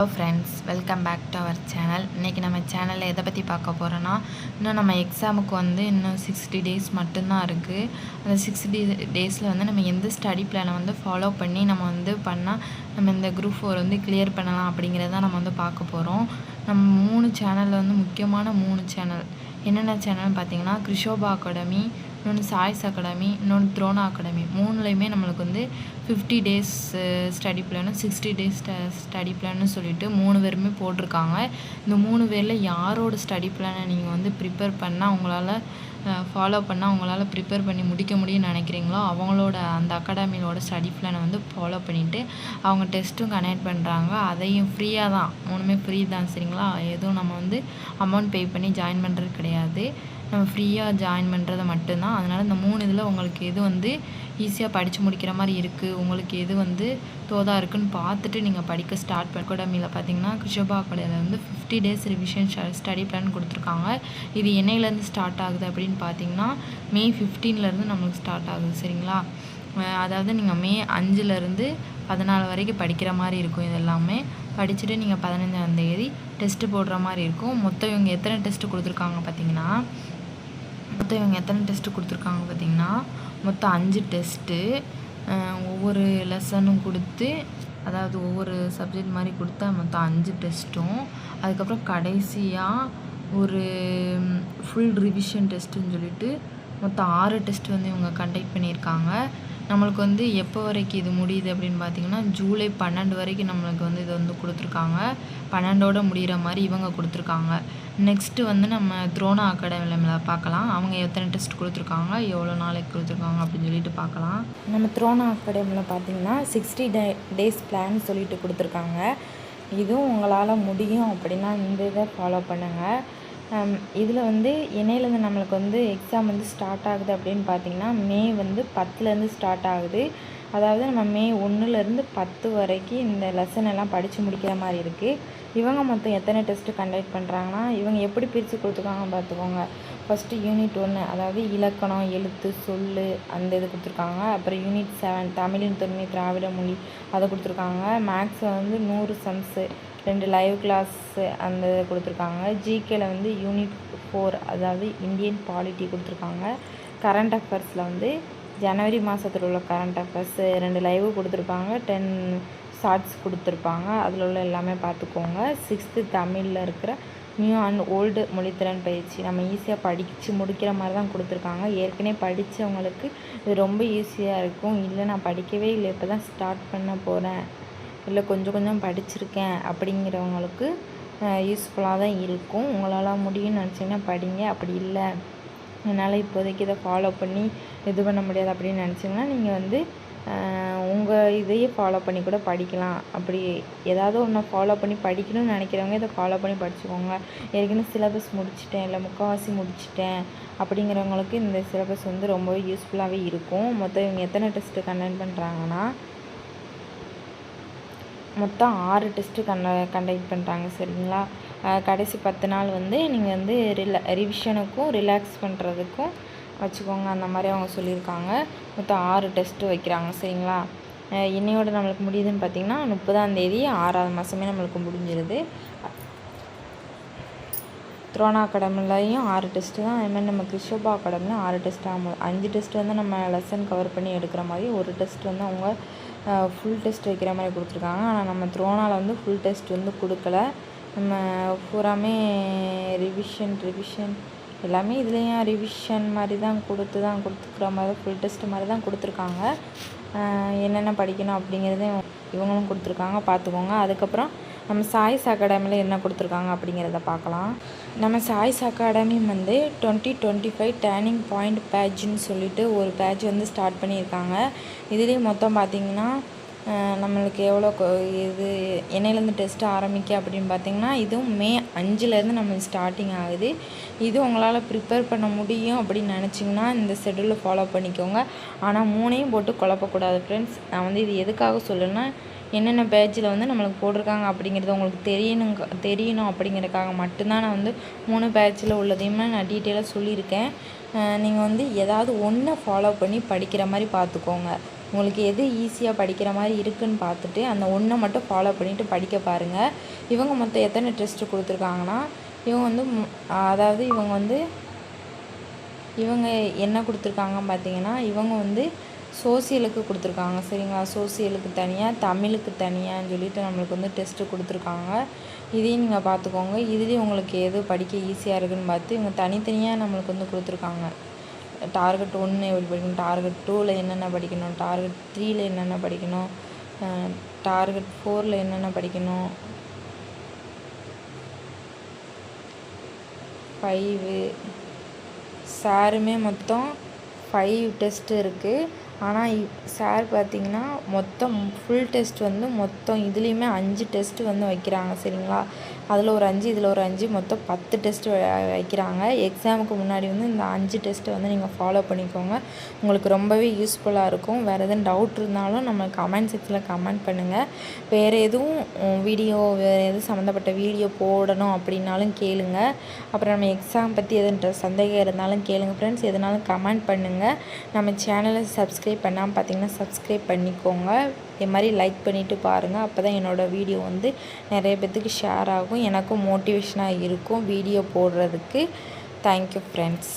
Hello friends welcome back to our channel இன்றைக்கி நம்ம சேனலில் எதை பற்றி பார்க்க போகிறோன்னா இன்னும் நம்ம எக்ஸாமுக்கு வந்து இன்னும் சிக்ஸ்டி டேஸ் மட்டும்தான் இருக்குது அந்த சிக்ஸ்டி டேஸில் வந்து நம்ம எந்த ஸ்டடி பிளானை வந்து ஃபாலோ பண்ணி நம்ம வந்து பண்ணால் நம்ம இந்த குரூப் ஃபோர் வந்து கிளியர் பண்ணலாம் அப்படிங்கிறத நம்ம வந்து பார்க்க போகிறோம் நம்ம மூணு சேனலில் வந்து முக்கியமான மூணு சேனல் என்னென்ன சேனல்னு பார்த்தீங்கன்னா கிருஷோபா அகாடமி இன்னொன்று சாய்ஸ் அகாடமி இன்னொன்று த்ரோனா அகாடமி. மூணுலேயுமே நம்மளுக்கு வந்து ஃபிஃப்டி டேஸ் ஸ்டடி பிளானும் சிக்ஸ்டி டேஸ் ஸ்டடி பிளான்னு சொல்லிட்டு மூணு பேருமே போட்டிருக்காங்க. இந்த மூணு பேரில் யாரோட ஸ்டடி பிளானை நீங்கள் வந்து ப்ரிப்பேர் பண்ணால் உங்களால் ஃபாலோ பண்ணால் அவங்களால ப்ரிப்பேர் பண்ணி முடிக்க முடியும்னு நினைக்கிறீங்களோ அவங்களோட அந்த அகாடமியோட ஸ்டடி பிளானை வந்து ஃபாலோ பண்ணிவிட்டு அவங்க டெஸ்ட்டும் கனெக்ட் பண்ணுறாங்க அதையும் ஃப்ரீயாக தான். மூணுமே ஃப்ரீ தான் சரிங்களா? எதுவும் நம்ம வந்து அமௌண்ட் பே பண்ணி ஜாயின் பண்ணுறது கிடையாது. நம்ம ஃப்ரீயாக ஜாயின் பண்ணுறது மட்டும்தான். அதனால் இந்த மூணு இதில் உங்களுக்கு எது வந்து ஈஸியாக படித்து முடிக்கிற மாதிரி இருக்குது உங்களுக்கு எது வந்து தோதாக இருக்குதுன்னு பார்த்துட்டு நீங்கள் படிக்க ஸ்டார்ட் பண்ண அகாடமியில் பார்த்தீங்கன்னா கிருஷபா அகாடமியில் வந்து fifty days revision study plan கொடுத்துருக்காங்க. இது என்னையிலேருந்து ஸ்டார்ட் ஆகுது அப்படின்னு பார்த்தீங்கன்னா மே ஃபிஃப்டீன்லேருந்து நம்மளுக்கு ஸ்டார்ட் ஆகுது சரிங்களா? அதாவது நீங்கள் மே அஞ்சுலேருந்து பதினாலு வரைக்கும் படிக்கிற மாதிரி இருக்கும் இது எல்லாமே. படிச்சுட்டு நீங்கள் பதினஞ்சாந்தேதி டெஸ்ட்டு போடுற மாதிரி இருக்கும். மொத்தம் இவங்க எத்தனை டெஸ்ட்டு கொடுத்துருக்காங்க பார்த்தீங்கன்னா மொத்தம் இவங்க எத்தனை டெஸ்ட்டு கொடுத்துருக்காங்க பார்த்தீங்கன்னா மொத்தம் அஞ்சு டெஸ்ட்டு ஒவ்வொரு லெசனும் கொடுத்து அதாவது ஒவ்வொரு சப்ஜெக்ட் மாதிரி கொடுத்தா மொத்தம் அஞ்சு டெஸ்ட்டும் அதுக்கப்புறம் கடைசியாக ஒரு ஃபுல் ரிவிஷன் டெஸ்ட்டுன்னு சொல்லிட்டு மொத்தம் ஆறு டெஸ்ட் வந்து இவங்க கண்டக்ட் பண்ணியிருக்காங்க. நம்மளுக்கு வந்து எப்போ வரைக்கும் இது முடியுது அப்படின்னு பார்த்தீங்கன்னா ஜூலை பன்னெண்டு வரைக்கும் நம்மளுக்கு வந்து இது வந்து கொடுத்துருக்காங்க. பன்னெண்டோடு முடிகிற மாதிரி இவங்க கொடுத்துருக்காங்க. நெக்ஸ்ட்டு வந்து நம்ம த்ரோனா அகாடமியில் பார்க்கலாம். அவங்க எத்தனை டெஸ்ட் கொடுத்துருக்காங்க எவ்வளோ நாளைக்கு கொடுத்துருக்காங்க அப்படின்னு சொல்லிட்டு பார்க்கலாம். நம்ம த்ரோனா அகாடமியில் பார்த்தீங்கன்னா சிக்ஸ்டி டே டேஸ் பிளான் சொல்லிட்டு கொடுத்துருக்காங்க. இதுவும் உங்களால் முடியும் அப்படின்னா இந்த இதை ஃபாலோ பண்ணுங்கள் இதில் வந்து என்னையிலேருந்து நம்மளுக்கு வந்து எக்ஸாம் வந்து ஸ்டார்ட் ஆகுது அப்படின்னு பார்த்தீங்கன்னா மே வந்து பத்துலேருந்து ஸ்டார்ட் ஆகுது. அதாவது நம்ம மே ஒன்றுலேருந்து பத்து வரைக்கும் இந்த லெசன் எல்லாம் படித்து முடிக்கிற மாதிரி இருக்குது இவங்க மொத்தம் எத்தனை டெஸ்ட்டு கண்டக்ட் பண்ணுறாங்கன்னா இவங்க எப்படி பிரித்து கொடுத்துருக்காங்கன்னு பார்த்துக்கோங்க ஃபஸ்ட்டு யூனிட் ஒன்று அதாவது இலக்கணம் எழுத்து சொல் அந்த இது கொடுத்துருக்காங்க. அப்புறம் யூனிட் செவன் தமிழின் தொன்மை திராவிட மொழி அதை கொடுத்துருக்காங்க. மேக்ஸில் வந்து நூறு சம்ஸு ரெண்டு லைவ் கிளாஸு அந்த இதை கொடுத்துருக்காங்க. ஜிகேல வந்து யூனிட் ஃபோர் அதாவது இந்தியன் பாலிட்டி கொடுத்துருக்காங்க. கரண்ட் அஃபேர்ஸில் வந்து ஜனவரி மாதத்தில் உள்ள கரண்ட் அஃபேர்ஸு ரெண்டு லைவு கொடுத்துருப்பாங்க டென் ஷார்ட்ஸ் கொடுத்துருப்பாங்க. அதில் உள்ள எல்லாமே பார்த்துக்கோங்க. சிக்ஸ்த்து தமிழில் இருக்கிற நியூ அண்ட் ஓல்டு மொழித்திறன் பயிற்சி. நம்ம ஈஸியாக படித்து முடிக்கிற மாதிரி தான் கொடுத்துருக்காங்க. ஏற்கனவே படித்தவங்களுக்கு இது ரொம்ப ஈஸியாக இருக்கும். இல்லை நான் படிக்கவே இல்லை. இப்போ தான் ஸ்டார்ட் பண்ண போகிறேன் இல்லை கொஞ்சம் கொஞ்சம் படிச்சிருக்கேன் அப்படிங்கிறவங்களுக்கு யூஸ்ஃபுல்லாக தான் இருக்கும். உங்களால் முடியும்னு நினச்சிங்கன்னா படிங்க. அப்படி இல்லை. என்னால் இப்போதைக்கு இதை ஃபாலோ பண்ணி இது பண்ண முடியாது அப்படின்னு நினச்சிங்கன்னா நீங்கள் வந்து உங்கள் இதையே ஃபாலோ பண்ணி கூட படிக்கலாம். அப்படி ஏதாவது ஒன்று ஃபாலோ பண்ணி படிக்கணும்னு நினைக்கிறவங்க இதை ஃபாலோ பண்ணி படிச்சுக்கோங்க. ஏற்கனவே சிலபஸ் முடிச்சிட்டேன் இல்லை முக்கால்வாசி முடிச்சிட்டேன் அப்படிங்கிறவங்களுக்கு இந்த சிலபஸ் வந்து ரொம்பவே யூஸ்ஃபுல்லாகவே இருக்கும். மொத்தம் இவங்க எத்தனை டெஸ்ட்டு கண்டெக்ட் பண்ணுறாங்கன்னா மொத்தம் ஆறு டெஸ்ட்டு கண்ட கண்டக்ட் பண்ணுறாங்க சரிங்களா? கடைசி பத்து நாள் வந்து நீங்கள் வந்து ரில ரிவிஷனுக்கும் ரிலாக்ஸ் பண்ணுறதுக்கும் வச்சுக்கோங்க. அந்த மாதிரி அவங்க சொல்லியிருக்காங்க. மொத்தம் ஆறு டெஸ்ட்டு வைக்கிறாங்க சரிங்களா? இன்னையோடு நம்மளுக்கு முடியுதுன்னு பார்த்தீங்கன்னா முப்பதாந்தேதி ஆறாவது மாதமே நம்மளுக்கு முடிஞ்சிருது. த்ரோனா அகாடமிலையும் ஆறு டெஸ்ட்டு தான். அதுமாதிரி நம்ம கிருஷபா அகாடமியில் ஆறு டெஸ்ட் ஆகும். அஞ்சு டெஸ்ட் வந்து நம்ம லெசன் கவர் பண்ணி எடுக்கிற மாதிரி ஒரு டெஸ்ட் வந்து அவங்க ஃபுல் டெஸ்ட் வைக்கிற மாதிரி கொடுத்துருக்காங்க. ஆனால் நம்ம த்ரோனால் வந்து ஃபுல் டெஸ்ட் வந்து கொடுக்கல. நம்ம பூராமே ரிவிஷன் ரிவிஷன் எல்லாமே இதுலேயும் ரிவிஷன் மாதிரி தான் கொடுத்து தான் கொடுத்துக்கிற மாதிரி ஃபுல் டெஸ்ட் மாதிரி தான் கொடுத்துருக்காங்க. என்னென்ன படிக்கணும் அப்படிங்கிறதையும் இவங்களும் கொடுத்துருக்காங்க. பார்த்துக்கோங்க. அதுக்கப்புறம் நம்ம சாய்ஸ் அகாடமியில் என்ன கொடுத்துருக்காங்க அப்படிங்கிறத பார்க்கலாம். நம்ம சாய்ஸ் அகாடமி வந்து twenty twenty five turning point பேட்ஜுன்னு சொல்லிட்டு ஒரு பேட்ச் வந்து ஸ்டார்ட் பண்ணியிருக்காங்க. இதுலேயும் மொத்தம் பார்த்திங்கன்னா நம்மளுக்கு எவ்வளோ இது என்னையிலேருந்து டெஸ்ட்டு ஆரம்பிக்க அப்படின்னு பார்த்தீங்கன்னா இதுவும் மே அஞ்சுலேருந்து நம்மளுக்கு ஸ்டார்டிங் ஆகுது. இது உங்களால் ப்ரிப்பேர் பண்ண முடியும் அப்படின்னு நினச்சிங்கன்னா இந்த ஷெட்யூலை ஃபாலோ பண்ணிக்கோங்க. ஆனால் மூணையும் போட்டு குழப்பக்கூடாது ஃப்ரெண்ட்ஸ் நான் வந்து இது எதுக்காக சொல்லுன்னா என்னென்ன பேட்சில் வந்து நம்மளுக்கு போட்டிருக்காங்க அப்படிங்கிறது உங்களுக்கு தெரியணுங்க தெரியணும் அப்படிங்கிறதுக்காக மட்டும்தான் நான் வந்து மூணு பேட்சில் உள்ளதையுமே நான் டீட்டெயிலாக சொல்லியிருக்கேன். நீங்கள் வந்து ஏதாவது ஒன்றை ஃபாலோ பண்ணி படிக்கிற மாதிரி பார்த்துக்கோங்க. உங்களுக்கு எது ஈஸியாக படிக்கிற மாதிரி இருக்குன்னு பார்த்துட்டு அந்த ஒன்றை மட்டும் ஃபாலோ பண்ணிவிட்டு படிக்க பாருங்கள் இவங்க மொத்தம் எத்தனை டெஸ்ட்டு கொடுத்துருக்காங்கன்னா இவங்க வந்து அதாவது இவங்க வந்து இவங்க என்ன கொடுத்துருக்காங்க பார்த்தீங்கன்னா இவங்க வந்து சோசியலுக்கு கொடுத்துருக்காங்க சரிங்களா? சோசியலுக்கு தனியாக தமிழுக்கு தனியான்னு சொல்லிட்டு நம்மளுக்கு வந்து டெஸ்ட்டு கொடுத்துருக்காங்க. இதையும் நீங்கள் பார்த்துக்கோங்க. இதுலேயும் உங்களுக்கு எது படிக்க ஈஸியாக இருக்குன்னு பார்த்து இவங்க தனித்தனியாக நம்மளுக்கு வந்து கொடுத்துருக்காங்க. டார்கெட் ஒன்று எப்படி படிக்கணும்? டார்கெட் டூவில் என்னென்ன படிக்கணும்? டார்கெட் த்ரீயில் என்னென்ன படிக்கணும்? டார்கெட் ஃபோரில் என்னென்ன படிக்கணும்? ஃபைவு சாருமே மொத்தம் ஃபைவ் டெஸ்ட் இருக்குது ஆனால் சார் பார்த்தீங்கன்னா மொத்தம் ஃபுல் டெஸ்ட் வந்து மொத்தம் இதுலேயுமே அஞ்சு டெஸ்ட் வந்து வைக்கிறாங்க சரிங்களா? அதில் ஒரு அஞ்சு இதில் ஒரு அஞ்சு மொத்தம் பத்து டெஸ்ட் வைக்கிறாங்க. எக்ஸாமுக்கு முன்னாடி வந்து இந்த அஞ்சு டெஸ்ட்டை வந்து நீங்கள் ஃபாலோ பண்ணிக்கோங்க. உங்களுக்கு ரொம்பவே யூஸ்ஃபுல்லாக இருக்கும். வேறு எதுவும் டவுட் இருந்தாலும் நம்ம கமெண்ட் செக்ஷனில் கமெண்ட் பண்ணுங்கள் வேறு எதுவும் வீடியோ வேறு எதுவும் சம்மந்தப்பட்ட வீடியோ போடணும் அப்படின்னாலும் கேளுங்க. அப்புறம் நம்ம எக்ஸாம் பற்றி எதுன்ற சந்தேகம் இருந்தாலும் கேளுங்க ஃப்ரெண்ட்ஸ் எதுனாலும் கமெண்ட் பண்ணுங்கள் நம்ம சேனலை சப்ஸ்கிரைப் பண்ணாமல் பார்த்தீங்கன்னா சப்ஸ்கிரைப் பண்ணிக்கோங்க. இது மாதிரி லைக் பண்ணிவிட்டு பாருங்கள் அப்போ தான் என்னோடய வீடியோ வந்து நிறைய பேர்த்துக்கு ஷேர் ஆகும். எனக்கும் மோட்டிவேஷனாக இருக்கும் வீடியோ போடுறதுக்கு. Thank you friends